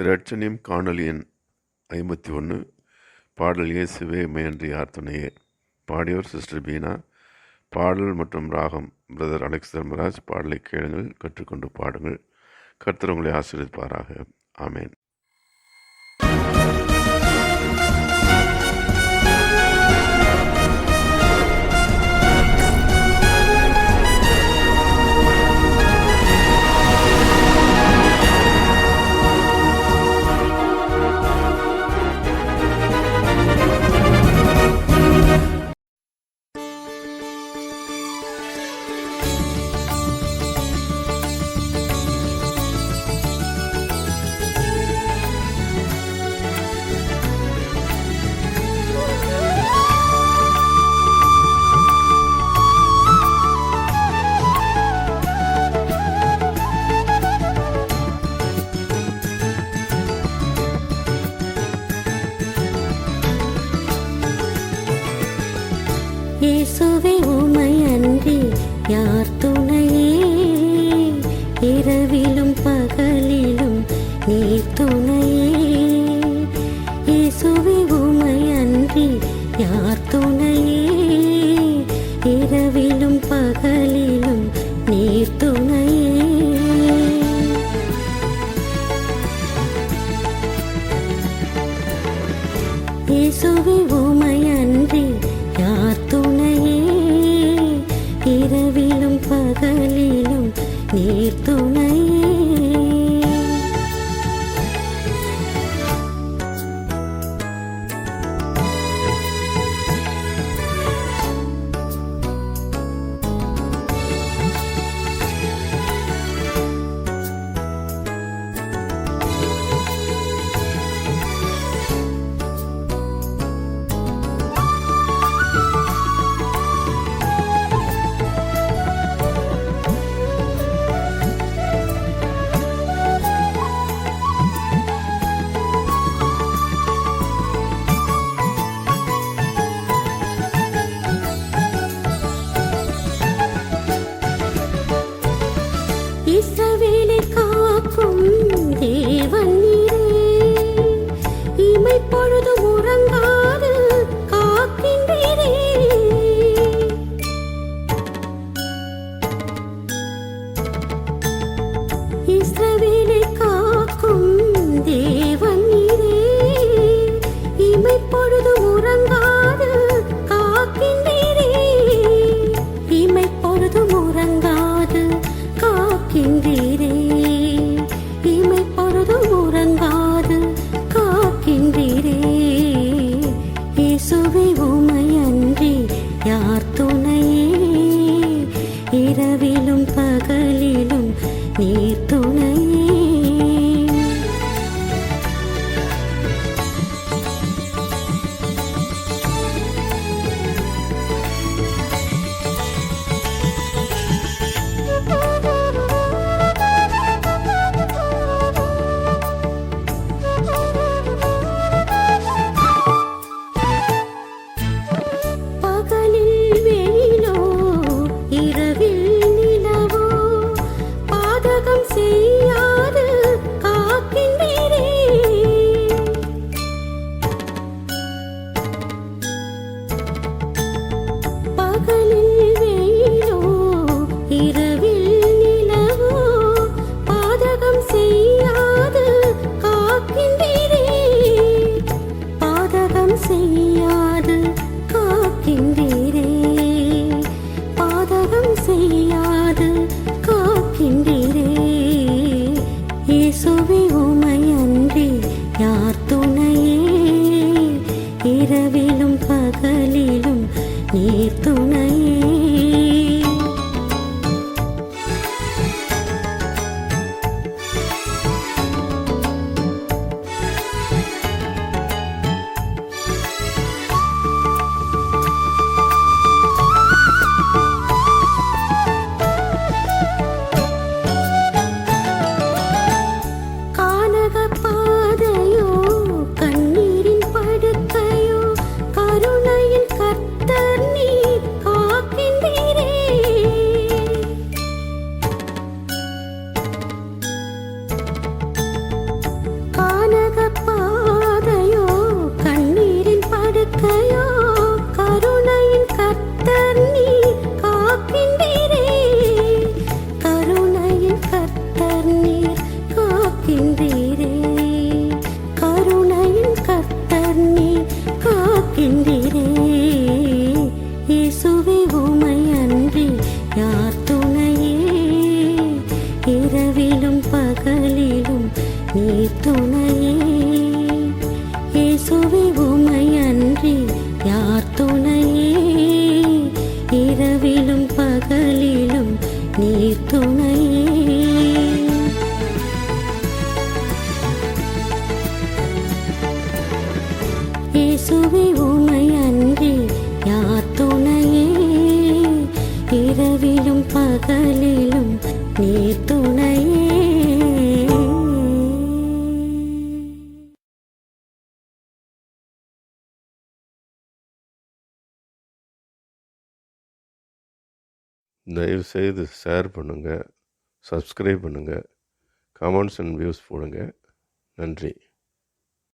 இரட்சணியம் காணொலி எண் ஐம்பத்தி ஒன்று. பாடல் இயேசுவே மேன்றி யார் துணையே பாடியோர் சிஸ்டர் பீனா. பாடல் மற்றும் ராகம் பிரதர் அலெக்ஸ் தர்மராஜ். பாடலை கேளுங்கள் கற்றுக்கொண்டு பாடுங்கள். கர்த்தர் உங்களை ஆசீர்வதிப்பாராக. ஆமேன். இரவிலும் பகலிலும் நீர் துணையே. இயேசுவே உமையன்றி யார் துணையே? இரவிலும் பகலிலும் நீர் துணை காக்கின்றீரே இரவிலும் பகலிலும் நீர் துணை துணையே. இயேசுவே உமையன்றி யார் துணையே? இரவிலும் பகலிலும் நீர் துணையே. இயேசுவே உமையன்றி யார் துணையே? இரவிலும் பகலிலும் நீர் துணையே. தயவுசெய்து ஷேர் பண்ணுங்கள் சப்ஸ்கிரைப் பண்ணுங்கள் கமெண்ட்ஸ் அண்ட் வியூஸ் போடுங்க. நன்றி.